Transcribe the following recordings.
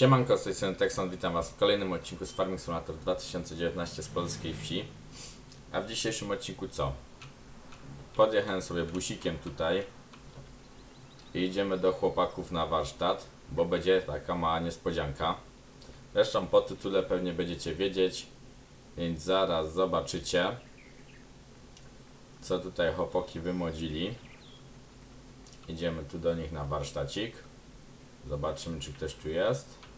Siemanko, z tej strony Texan, witam Was w kolejnym odcinku z Farming Simulator 2019 z polskiej wsi. A w dzisiejszym odcinku co? Podjechałem sobie busikiem tutaj i idziemy do chłopaków na warsztat, bo będzie taka mała niespodzianka. Zresztą po tytule pewnie będziecie wiedzieć, więc zaraz zobaczycie, co tutaj chłopaki wymodzili. Idziemy tu do nich na warsztacik. Zobaczymy, czy ktoś tu jest.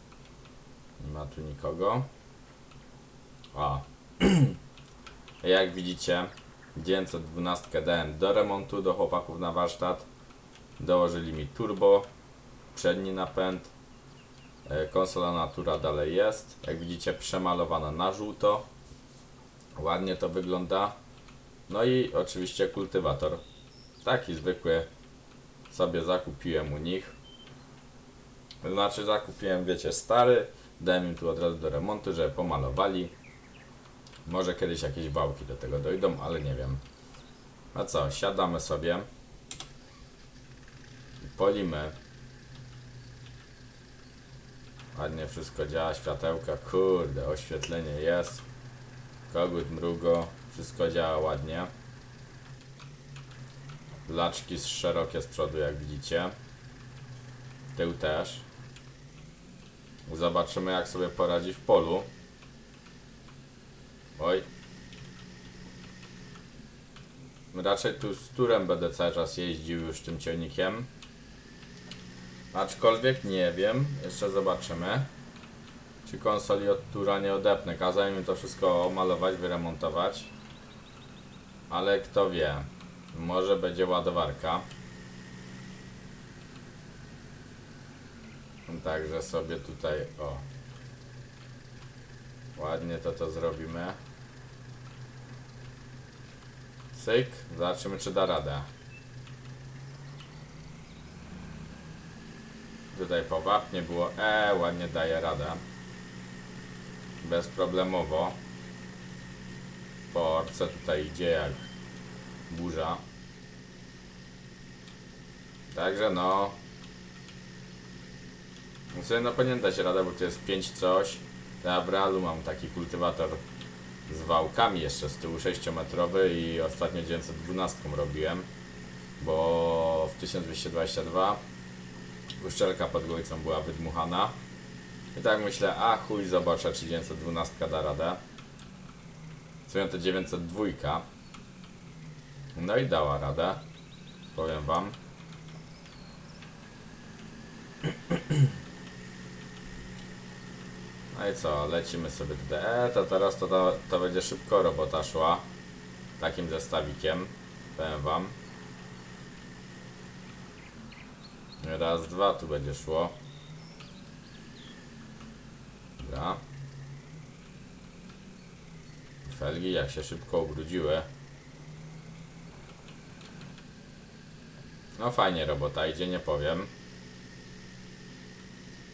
Nie ma tu nikogo. O. Jak widzicie, 912 dałem do remontu do chłopaków na warsztat. Dołożyli mi turbo, przedni napęd. E, Konsola Natura dalej jest. Jak widzicie, przemalowana na żółto. Ładnie to wygląda. No i oczywiście kultywator. Taki zwykły sobie zakupiłem u nich. Znaczy zakupiłem, wiecie, stary, dałem im tu od razu do remontu, żeby pomalowali. Może kiedyś jakieś wałki do tego dojdą, ale nie wiem. A co, siadamy sobie. Polimy. Ładnie wszystko działa, światełka, kurde, oświetlenie jest. Kogut, mrugo, wszystko działa ładnie. Laczki szerokie z przodu, jak widzicie. Tył też. Zobaczymy, jak sobie poradzi w polu. Oj. Raczej tu z turem będę cały czas jeździł już tym ciągnikiem. Aczkolwiek nie wiem, jeszcze zobaczymy. Czy konsoli od tura nie odepnę. Kazałem im to wszystko omalować, wyremontować. Ale kto wie. Może będzie ładowarka. Także sobie tutaj, o. Ładnie to to zrobimy. Cyk, zobaczymy czy da radę. Tutaj powapnie było, e, ładnie daje radę. Bezproblemowo. Po orce tutaj idzie jak burza. Także no sobie no powinien dać radę, bo to jest 5 coś. Ja w realu mam taki kultywator z wałkami jeszcze z tyłu 6-metrowy i ostatnio 912 robiłem, bo w 1222 uszczelka pod gojcą była wydmuchana. I tak myślę, a chuj zobaczę czy 912 da radę. Co to 902. No i dała radę. Powiem wam. No i co, lecimy sobie tutaj. E, to teraz to, to, to będzie szybko robota szła. Takim zestawikiem. Powiem wam. Raz, dwa tu będzie szło. Dobra. Felgi jak się szybko ubrudziły. No fajnie robota idzie, nie powiem.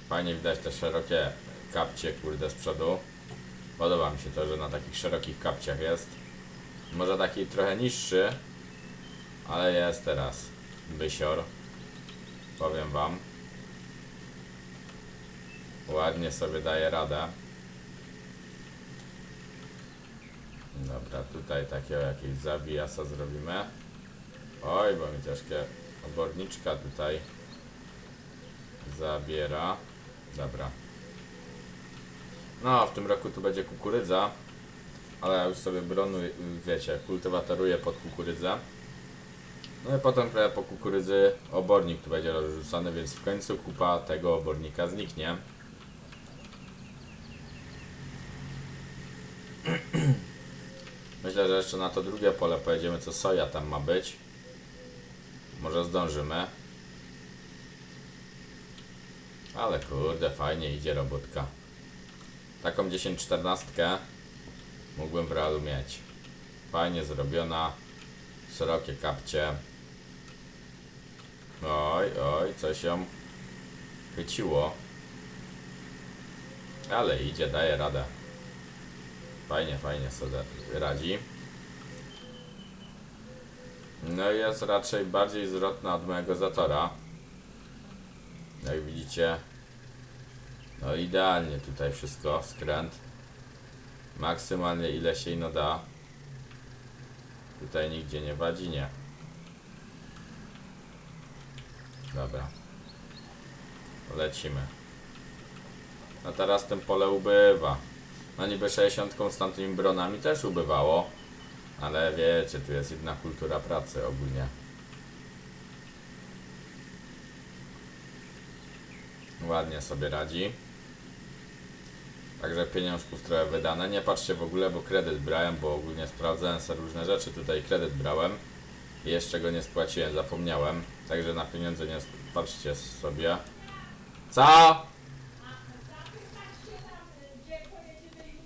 Fajnie widać te szerokie kapcie, kurde, z przodu. Podoba mi się to, że na takich szerokich kapciach jest. Może taki trochę niższy, ale jest teraz bysior. Powiem wam. Ładnie sobie daje radę. Dobra, tutaj takiego jakiegoś zawijasa zrobimy. Oj, bo mi troszkę oborniczka tutaj zabiera. Dobra. No, w tym roku tu będzie kukurydza, ale ja już sobie bronu, wiecie, kultywatoruję pod kukurydzę. No i potem po kukurydzy obornik tu będzie rozrzucany, więc w końcu kupa tego obornika zniknie. Myślę, że jeszcze na to drugie pole pojedziemy, co soja tam ma być. Może zdążymy. Ale kurde, fajnie idzie robotka. Taką 10-14 mógłbym w realu mieć. Fajnie zrobiona. Szerokie kapcie. Oj, oj, coś ją chyciło. Ale idzie, daje radę. Fajnie, fajnie sobie radzi. No jest raczej bardziej zwrotna od mojego zatora. Jak widzicie, No idealnie tutaj wszystko, skręt. Maksymalnie ile się ino da. Tutaj nigdzie nie wadzi, nie. Dobra. Lecimy. A teraz ten pole ubywa. No niby 60 z tamtymi bronami też ubywało. Ale wiecie, tu jest inna kultura pracy ogólnie. Ładnie sobie radzi. Także pieniążków trochę wydane. Nie patrzcie w ogóle, bo kredyt brałem, bo ogólnie sprawdzałem sobie różne rzeczy. Tutaj kredyt brałem. I jeszcze go nie spłaciłem, zapomniałem. Także na pieniądze nie patrzcie sobie. Co? Zapytać się tam, y, gdzie pojedziemy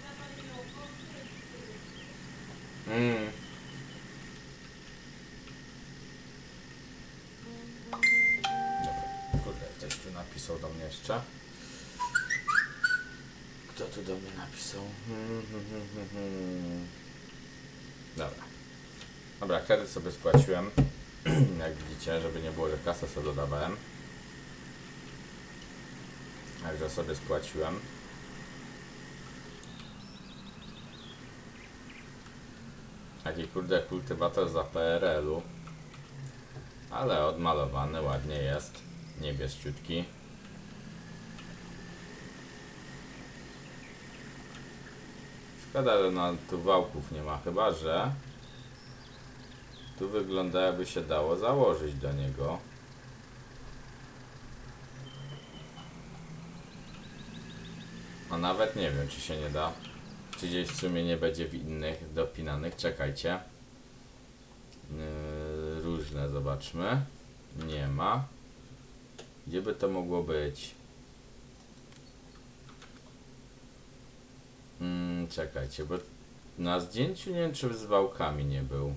zapalenie oko, Mm. Dobra, kurde, ktoś tu napisał do mnie jeszcze. Kto tu do mnie napisał? Hmm, hmm, hmm, hmm, hmm. Dobra. Dobra, kredyt sobie spłaciłem. Jak widzicie, żeby nie było, że kasę sobie dodawałem. Także sobie spłaciłem. Taki kurde kultywator za PRL-u. Ale odmalowany ładnie jest. Niebieściutki. Szkoda, że na tu wałków nie ma, chyba że tu wygląda jakby się dało założyć do niego. A nawet nie wiem, czy się nie da. Czy gdzieś w sumie nie będzie w innych dopinanych. Czekajcie. Yy, różne zobaczmy. Nie ma. Gdzie by to mogło być? Mm, czekajcie, bo na zdjęciu nie wiem, czy z wałkami nie był.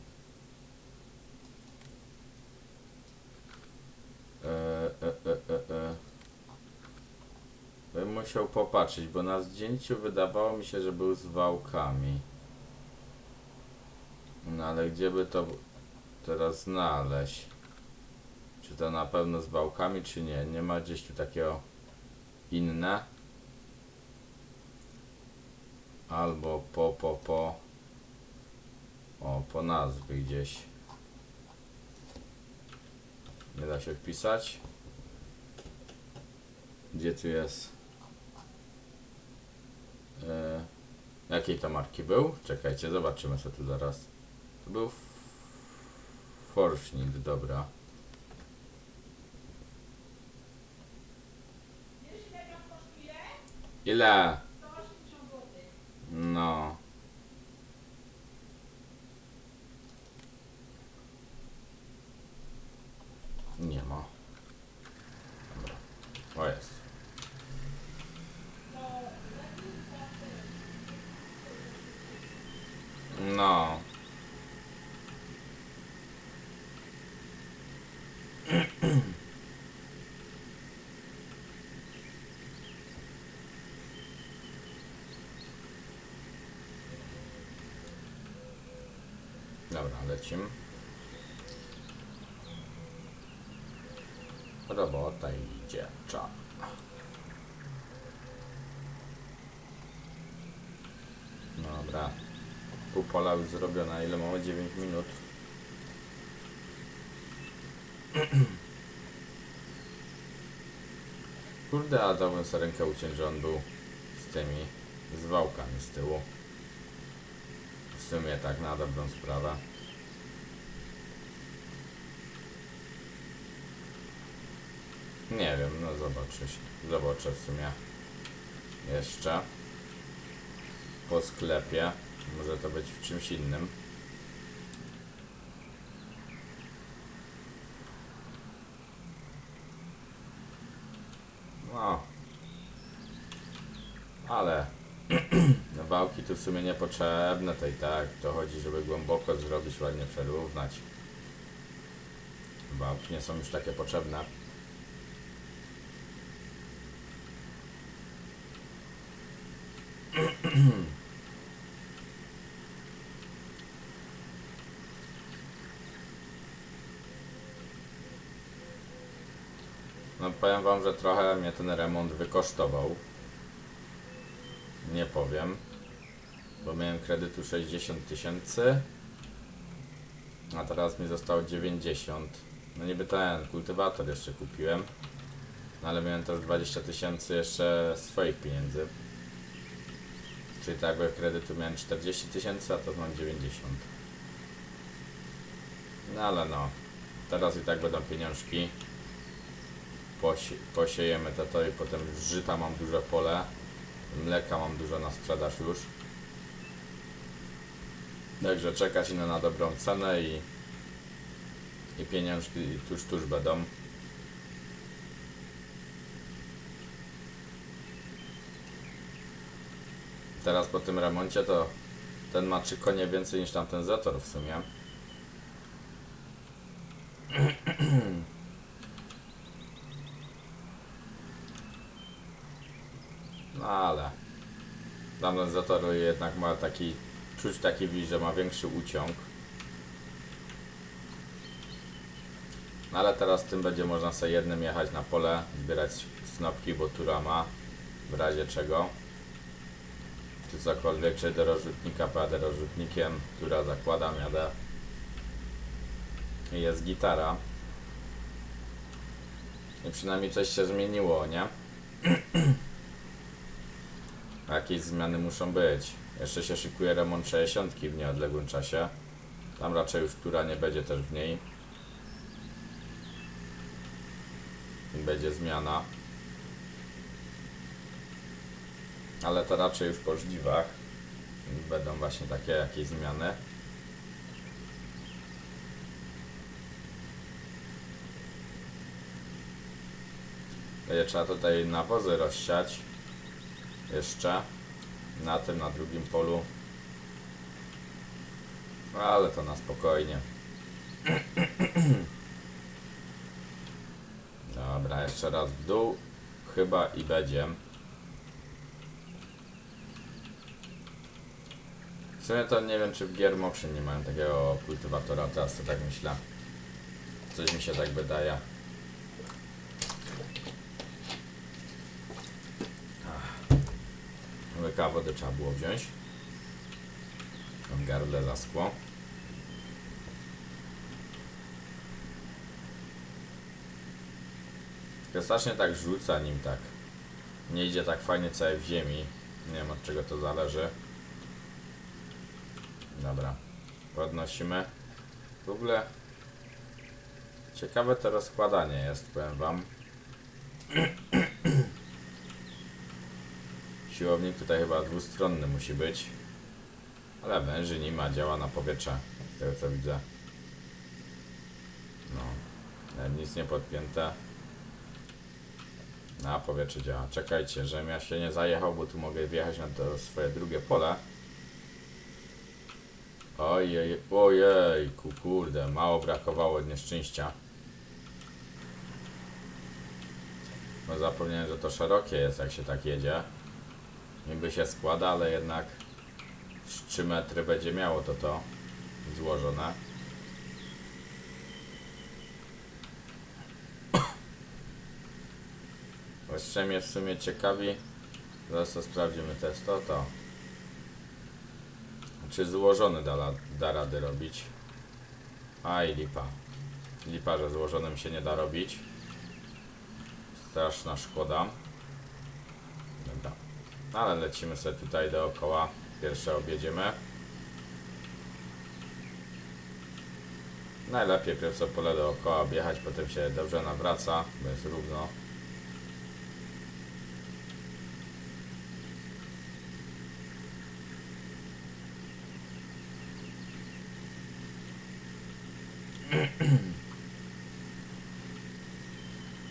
Musiał popatrzeć, bo na zdjęciu wydawało mi się, że był z wałkami. No ale gdzie by to teraz znaleźć? Czy to na pewno z wałkami, czy nie? Nie ma gdzieś tu takiego inne? Albo po, po, po. O, po nazwy gdzieś. Nie da się wpisać. Gdzie tu jest? E, jakiej to marki był? Czekajcie, zobaczymy co tu zaraz. To był F- Forschnitt, dobra. Ile to kosztuje? Ile? 180 zł. No. Nie ma. Dobra. O jest. To lepiej zawsze No. Dobra, lecimy. Robota idzie. Czas. Dobra. Pół pola już zrobione. Ile mamy? 9 minut. Kurde, a dałbym sobie rękę uciąć, że on był z tymi z wałkami z tyłu. W sumie tak na dobrą sprawę. Nie wiem, no zobaczę się. Zobaczę w sumie. Jeszcze. Po sklepie. Może to być w czymś innym. No. Ale Wałki tu w sumie niepotrzebne, i tak. To chodzi, żeby głęboko zrobić, ładnie przerównać. Wałki nie są już takie potrzebne. No powiem wam, że trochę mnie ten remont wykosztował. Nie powiem. Bo miałem kredytu 60 tysięcy. A teraz mi zostało 90. No niby ten kultywator jeszcze kupiłem. No ale miałem też 20 tysięcy jeszcze swoich pieniędzy. Czyli tak jakby kredytu miałem 40 tysięcy, a teraz mam 90. No ale no. Teraz i tak będą pieniążki posie, posiejemy to, i potem żyta mam duże pole, mleka mam dużo na sprzedaż już. Także czekać ino na dobrą cenę i, i pieniążki tuż tuż będą. Teraz po tym remoncie to ten ma trzy konie więcej niż tamten Zetor w sumie. No ale Zetor jednak ma taki, czuć taki widz, że ma większy uciąg. No ale teraz tym będzie można sobie jednym jechać na pole, zbierać snopki, bo tura ma w razie czego. Czy cokolwiek, czy do rozrzutnika pojadę rozrzutnikiem, tura zakładam, jadę. I jest gitara. I przynajmniej coś się zmieniło, nie? Jakieś zmiany muszą być. Jeszcze się szykuje remont 60 w nieodległym czasie. Tam raczej już tura nie będzie też w niej. Będzie zmiana. Ale to raczej już po. Będą właśnie takie jakieś zmiany. Trzeba tutaj nawozy rozsiać jeszcze na tym, na drugim polu. Ale to na spokojnie. Dobra, jeszcze raz w dół. Chyba i będzie. W sumie to nie wiem, czy w Giermokrze nie mają takiego kultywatora, teraz to tak myślę. Coś mi się tak wydaje. Łyka wody trzeba było wziąć. Tam gardle zaschło. Ja strasznie tak rzuca nim tak. Nie idzie tak fajnie całe w ziemi. Nie wiem od czego to zależy. Dobra. Podnosimy. W ogóle ciekawe to rozkładanie jest, powiem wam. Siłownik tutaj chyba dwustronny musi być. Ale węży nie ma, działa na powietrze, z tego co widzę. No, e, nic nie podpięte. Na powietrze działa. Czekajcie, żebym ja się nie zajechał, bo tu mogę wjechać na to swoje drugie pole. Ojej, ojej, kurde, mało brakowało nieszczęścia. No zapomniałem, że to szerokie jest, jak się tak jedzie. Niby się składa, ale jednak z 3 metry będzie miało to to złożone. Jeszcze mnie w sumie ciekawi, zaraz to sprawdzimy też to, to. Czy złożony da, da rady robić? Aj, lipa. Lipa, że złożonym się nie da robić. Straszna szkoda. Dobra. Ale lecimy sobie tutaj dookoła. Pierwsze objedziemy. Najlepiej pierwsze pole dookoła objechać, potem się dobrze nawraca, bo jest równo.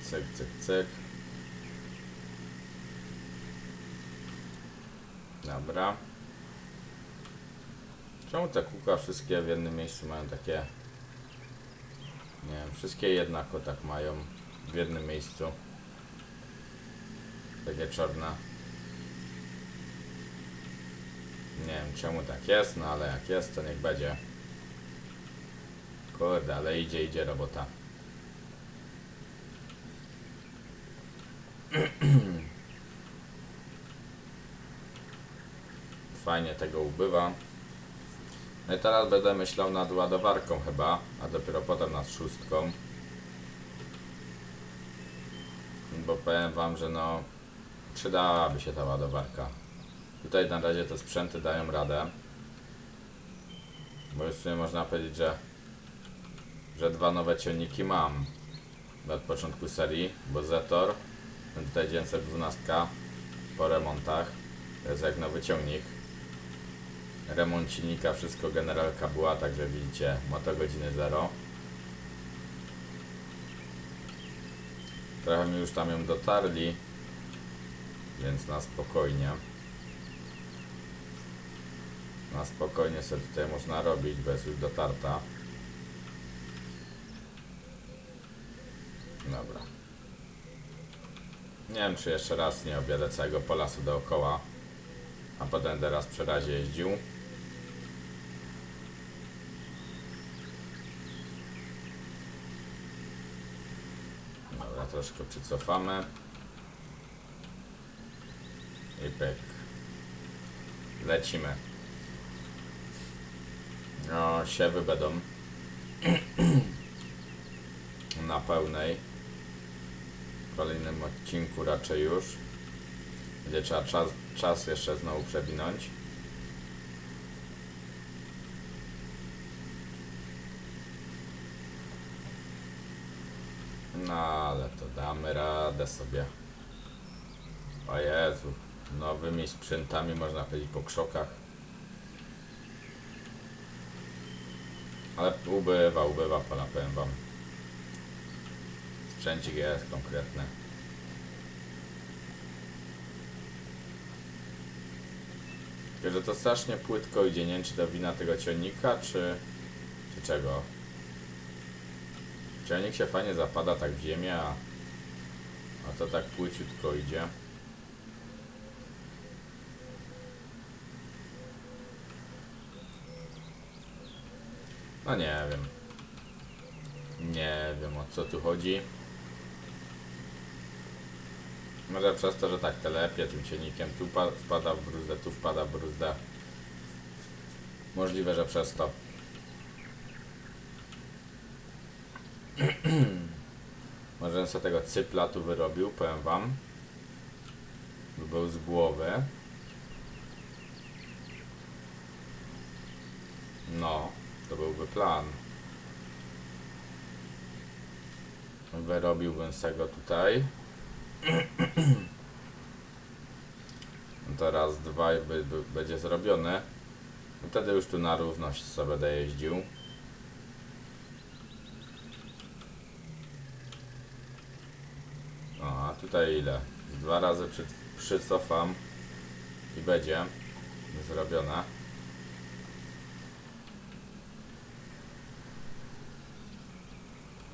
Cyk, cyk, cyk. Dobra. Czemu te kółka wszystkie w jednym miejscu mają takie... Nie wiem, wszystkie jednako tak mają w jednym miejscu. Takie czarne. Nie wiem czemu tak jest, no ale jak jest to niech będzie. Kurde, ale idzie, idzie robota. Fajnie tego ubywa. No i teraz będę myślał nad ładowarką chyba, a dopiero potem nad szóstką. Bo powiem wam, że no przydałaby się ta ładowarka. Tutaj na razie te sprzęty dają radę. Bo już w sumie można powiedzieć, że, że dwa nowe ciągniki mam od początku serii, bo Zetor, tutaj 912 po remontach, to jest jak nowy ciągnik. Remont silnika, wszystko generalka była, także widzicie, motogodziny 0. Trochę mi już tam ją dotarli, więc na spokojnie. Na spokojnie sobie tutaj można robić, jest już dotarta. Dobra. Nie wiem, czy jeszcze raz nie objadę całego polasu dookoła, a potem będę raz przy razie jeździł. Dobra, troszkę przycofamy. I pyk. Lecimy. No, siewy będą na pełnej. W kolejnym odcinku raczej już. Będzie trzeba czas, czas jeszcze znowu przewinąć. No ale to damy radę sobie. O Jezu, nowymi sprzętami można powiedzieć po krzokach. Ale ubywa, ubywa pola, powiem wam. Sprzęcik jest konkretny. Tylko, że to strasznie płytko idzie, nie wiem czy to wina tego ciągnika, czy, czy czego. Ciągnik się fajnie zapada tak w ziemię, a, a to tak płyciutko idzie. No nie wiem. Nie wiem o co tu chodzi. Może przez to, że tak telepie tym cienikiem, tu pa- wpada w bruzdę, tu wpada w bruzdę. Możliwe, że przez to. Może bym sobie tego cypla tu wyrobił, powiem wam. By był z głowy. No, to byłby plan. Wyrobiłbym z tego tutaj. No to raz, dwa by, by, będzie zrobione. Wtedy już tu na równość sobie będę jeździł. O, a tutaj ile? Dwa razy przy, przycofam i będzie zrobione.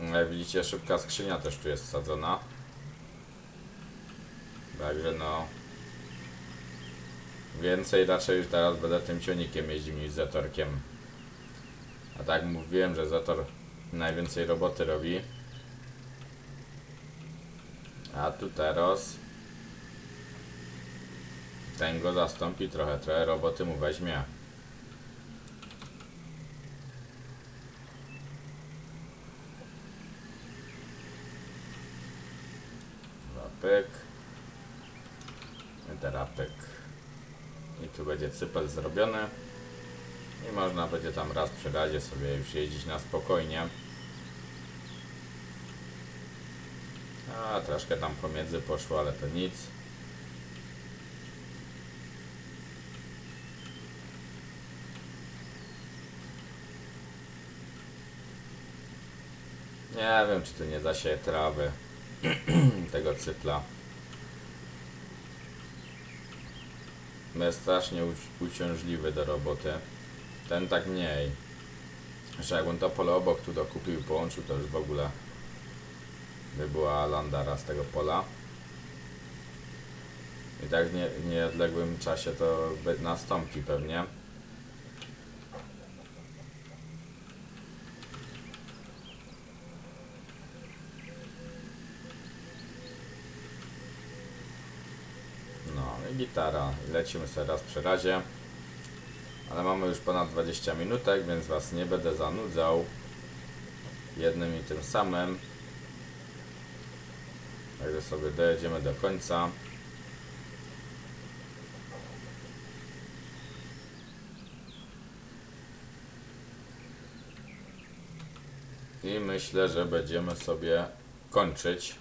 No, Jak widzicie, szybka skrzynia też tu jest wsadzona. Także no. Więcej raczej już teraz będę tym ciągnikiem jeździł niż Zetorkiem. A tak mówiłem, że Zetor najwięcej roboty robi. A tu teraz ten go zastąpi trochę, trochę roboty mu weźmie. Pyk. I teraz. I tu będzie cypel zrobiony. I można będzie tam raz przy razie sobie już jeździć na spokojnie. Troszkę tam pomiędzy poszło, ale to nic. Nie wiem, czy tu nie zasieje trawy tego cypla. Jest strasznie uci- uciążliwy do roboty. Ten tak mniej. Jeszcze jakbym to pole obok tu dokupił i połączył, to już w ogóle by była landara z tego pola. I tak w, nie, w nieodległym czasie to nastąpi pewnie. No i gitara. Lecimy sobie raz przy razie. Ale mamy już ponad 20 minutek, więc Was nie będę zanudzał jednym i tym samym. Także sobie dojedziemy do końca. I myślę, że będziemy sobie kończyć.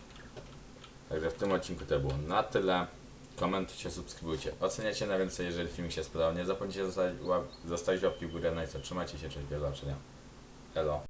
Także w tym odcinku to było na tyle. Komentujcie, subskrybujcie. Oceniacie na więcej, jeżeli film się spodobał. Nie zapomnijcie zostawić, łap, zostawić łapki w górę. No i co, trzymajcie się, cześć, do zobaczenia. Elo.